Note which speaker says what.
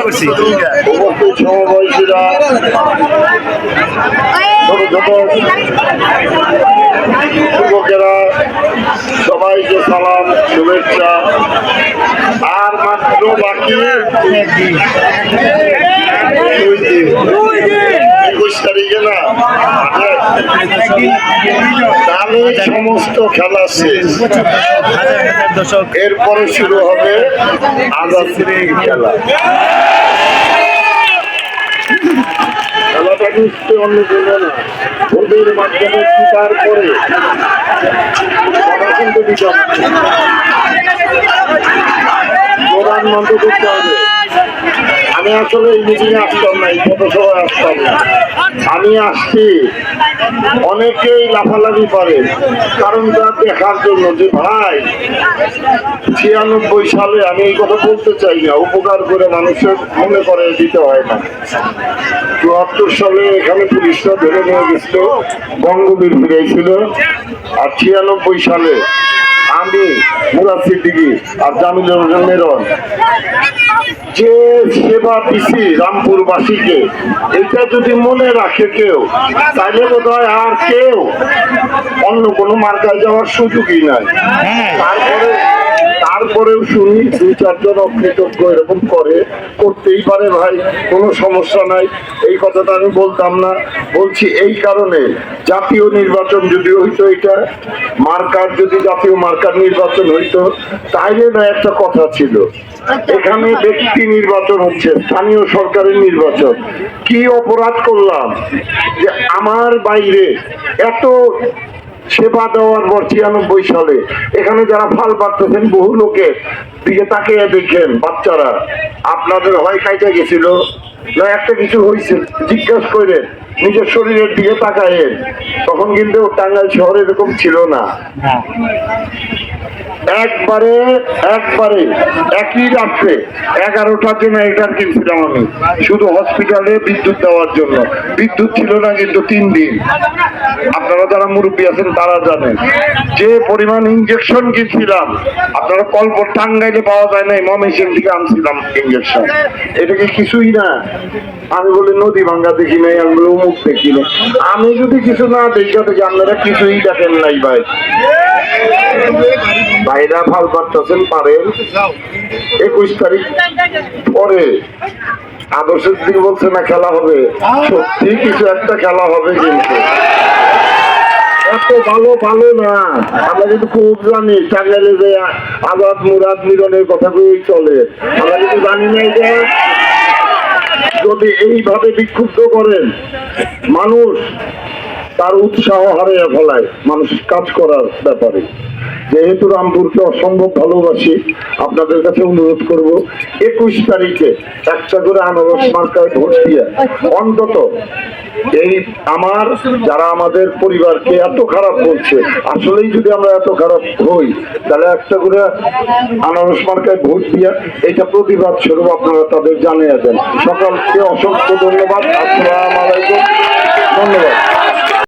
Speaker 1: উপস্থিত সমবয়সীরা সবাইকে সালাম শুভেচ্ছা আর মাত্র বাকি একুশ তারিখে না? সমস্ত খেলা শেষ এরপরে শুরু হবে আজাদ খেলা খেলাটা নিশ্চয় অন্য কোনো না ওদের মাধ্যমে স্বীকার করে কিন্তু বিজয় প্রধান মন্ত্র করতে হবে আমি আসলে এই মিটিংয়ে আসতাম না, এই পথসভায় আসতাম না। আমি আসছি, অনেকেই লাফালাফি করে কারণটা দেখার জন্য যে, ভাই, ছিয়ানব্বই সালে আমি এই কথা বলতে চাই না, উপকার করে মানুষের মনে করে দিতে হয় না। চুয়াত্তর সালে এখানে পুলিশরা ধরে নিয়ে গেছিল বঙ্গবীর ফিরেছিল আর ছিয়ানব্বই সালে আমি মুরাদ সিদ্দিকি আর জামিলুর রহমান মেরন। যে সেবা দিছি রামপুরবাসীকে এটা যদি মনে রাখে কেউ তাহলে বোধ হয় আর কেউ অন্য কোনো মার্কায় যাওয়ার সুযোগই নাই। তারপরে তারপরেও শুনি দুই চারজন অকৃতজ্ঞ এরকম করে করতেই পারে ভাই কোনো সমস্যা নাই। এই কথাটা আমি বলতাম না। বলছি এই কারণে জাতীয় নির্বাচন যদি হইতো এটা মার্কার যদি জাতীয় মার্কার নির্বাচন হইতো তাইলে না একটা কথা ছিল। এখানে ব্যক্তি নির্বাচন হচ্ছে স্থানীয় সরকারের নির্বাচন। কি অপরাধ করলাম? যে আমার বাইরে এত সেবা দেওয়ার পর ছিয়ানব্বই সালে এখানে যারা ফাল পারতেছেন বহু লোকের দিকে তাকিয়ে দেখেন বাচ্চারা। আপনাদের হয় খাইতে গেছিল? না, একটা কিছু হয়েছে জিজ্ঞাসা করে নিজের শরীরের দিকে তাকায়েন তখন কিন্তু টাঙ্গাইল শহরে এরকম ছিল না। একবারে একবারে, একই রাত্রে এগারোটা জেনারেটার কিনছিলাম আমি, শুধু হসপিটালে বিদ্যুৎ দেওয়ার জন্য। বিদ্যুৎ ছিল না কিন্তু তিন দিন। আপনারা যারা মুরব্বী আছেন, তারা জানেন। যে পরিমাণ ইঞ্জেকশন কিনছিলাম, আপনারা কল্প টাঙ্গাইলে পাওয়া যায় নাই মমেশন থেকে আনছিলাম ইঞ্জেকশন এটা কি কিছুই না? আমি বলি, নদী ভাঙ্গা দেখি নাই, আমি বলি অমুক আমি যদি কিছু না দেখি দেখি আপনারা কিছুই দেখেন নাই ভাই। ভাইরা ভালো পারতেছেন, পারেন। একুশ তারিখ পরে আদর্শের দিকে বলছে না, খেলা হবে। সত্যি কিছু একটা খেলা হবে কিন্তু। আমরা কিন্তু খুব জানি টাঙ্গাইলে আমরা কিন্তু জানি না যে যদি এইভাবে বিক্ষুব্ধ করেন মানুষ তার উৎসাহ হারিয়ে ফেলায় মানুষ কাজ করার ব্যাপারে। যেহেতু রামপুরকে অসম্ভব ভালোবাসি, আপনাদের কাছে অনুরোধ করব, একুশ তারিখে একটা করে আনারস মার্কায় ভোট দিয়ে অন্তত এই আমার, যারা আমাদের পরিবারকে এত খারাপ বলছে, আসলেই যদি আমরা এত খারাপ হই, তাহলে একটা করে আনারস মার্কায় ভোট দিয়ে এটা প্রতিবাদ স্বরূপ আপনারা তাদের জানিয়ে দেন। সকালকে অসংখ্য ধন্যবাদ। আসসালাম আলাইকুম। ধন্যবাদ।